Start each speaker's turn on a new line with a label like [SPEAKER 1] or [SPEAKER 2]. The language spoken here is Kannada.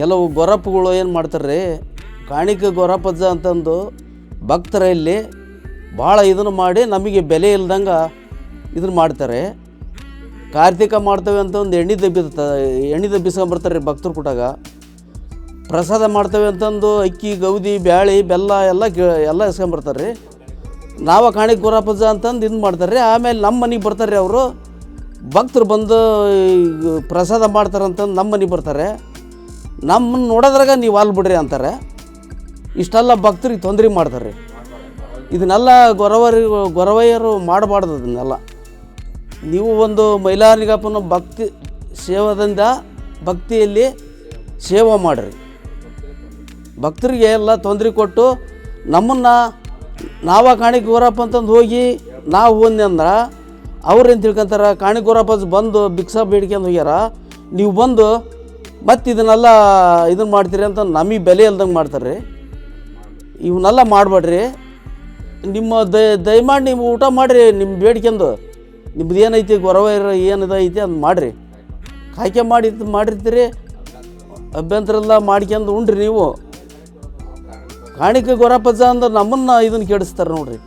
[SPEAKER 1] ಕೆಲವು ಗೊರಪ್ಪಗಳು ಏನು ಮಾಡ್ತಾರೆ ಕಾಣಿಕೆ ಗೊರಪ್ಪಜ್ಜ ಅಂತಂದು ಭಕ್ತರಲ್ಲಿ ಭಾಳ ಇದನ್ನು ಮಾಡಿ ನಮಗೆ ಬೆಲೆ ಇಲ್ದಂಗೆ ಇದನ್ನು ಮಾಡ್ತಾರೆ. ಕಾರ್ತಿಕ ಮಾಡ್ತೇವೆ ಅಂತ ಒಂದು ಎಣ್ಣೆ ದಬ್ಬಿರ್ತ ಎಣ್ಣೆ ದಬ್ಬಿಸ್ಕೊಂಬರ್ತಾರೆ ರೀ ಭಕ್ತರು ಕೂಟಾಗ. ಪ್ರಸಾದ ಮಾಡ್ತೇವೆ ಅಂತಂದು ಅಕ್ಕಿ, ಗೌದಿ, ಬ್ಯಾಳಿ, ಬೆಲ್ಲ ಎಲ್ಲ ಎಲ್ಲ ಇಸ್ಕೊಂಬರ್ತಾರೆ ರೀ ನಾವ ಕಾಣಿಕೆ ಗೊರಪ್ಪಜ್ಜ ಅಂತಂದು ಇದು ಮಾಡ್ತಾರೆ ರೀ ಆಮೇಲೆ ನಮ್ಮ ಮನೆಗೆ ಬರ್ತಾರೆ ರೀ ಅವರು. ಭಕ್ತರು ಬಂದು ಪ್ರಸಾದ ಮಾಡ್ತಾರಂತಂದು ನಮ್ಮ ಮನೆಗೆ ಬರ್ತಾರೆ. ನಮ್ಮನ್ನು ನೋಡೋದ್ರಾಗ ನೀವು ಅಲ್ಲಿ ಬಿಡ್ರಿ ಅಂತಾರೆ. ಇಷ್ಟೆಲ್ಲ ಭಕ್ತರಿಗೆ ತೊಂದರೆ ಮಾಡ್ತಾರೆ ಇದನ್ನೆಲ್ಲ ಗೊರವರಿ, ಗೊರವಯ್ಯರು ಮಾಡಬಾರ್ದು ಅದನ್ನೆಲ್ಲ. ನೀವು ಒಂದು ಮೈಲಾರಿಗಪ್ಪನ ಭಕ್ತಿ ಸೇವಾದಿಂದ ಭಕ್ತಿಯಲ್ಲಿ ಸೇವೆ ಮಾಡಿರಿ. ಭಕ್ತರಿಗೆ ಎಲ್ಲ ತೊಂದರೆ ಕೊಟ್ಟು ನಮ್ಮನ್ನು ನಾವ ಕಾಣಿಕೆ ಗೋರಪ್ಪ ಅಂತಂದು ಹೋಗಿ ನಾವು ಹೋದ್ನಿ ಅಂದ್ರೆ ಅವ್ರೇನು ತಿಳ್ಕೊಂತಾರೆ ಕಾಣಿಕೆ ಗೋರಪ್ಪ ಬಂದು ಭಿಕ್ಷಾ ಬೇಡ್ಕೊಂಡು ಹೋಗ್ಯಾರ, ನೀವು ಬಂದು ಮತ್ತೆ ಇದನ್ನೆಲ್ಲ ಇದನ್ನು ಮಾಡ್ತೀರಿ ಅಂತ ನಮಗೆ ಬೆಲೆ ಇಲ್ದಂಗೆ ಮಾಡ್ತಾರೆ ಇವನ್ನೆಲ್ಲ ಮಾಡಬೇಡ್ರಿ. ನಿಮ್ಮ ದಯ ದಯಮಾಡಿ ನೀವು ಊಟ ಮಾಡಿರಿ, ನಿಮ್ಮ ಬೇಡಿಕೆಂದು. ನಿಮ್ದು ಏನೈತಿ ಗೊರವ ಇರೋ, ಏನಿದೆ ಐತಿ ಅದು ಮಾಡಿರಿ. ಕಾಯ್ಕೆ ಮಾಡಿ ಮಾಡಿರ್ತೀರಿ. ಅಭ್ಯಂತರ ಎಲ್ಲ ಮಾಡ್ಕೊಂಡು ಉಂಡ್ರಿ ನೀವು. ಕಾಣಿಕೆ ಗೊರಪಜ್ಜ ಅಂದ್ರೆ ನಮ್ಮನ್ನು ಇದನ್ನು ಕೆಡಿಸ್ತಾರೆ ನೋಡ್ರಿ.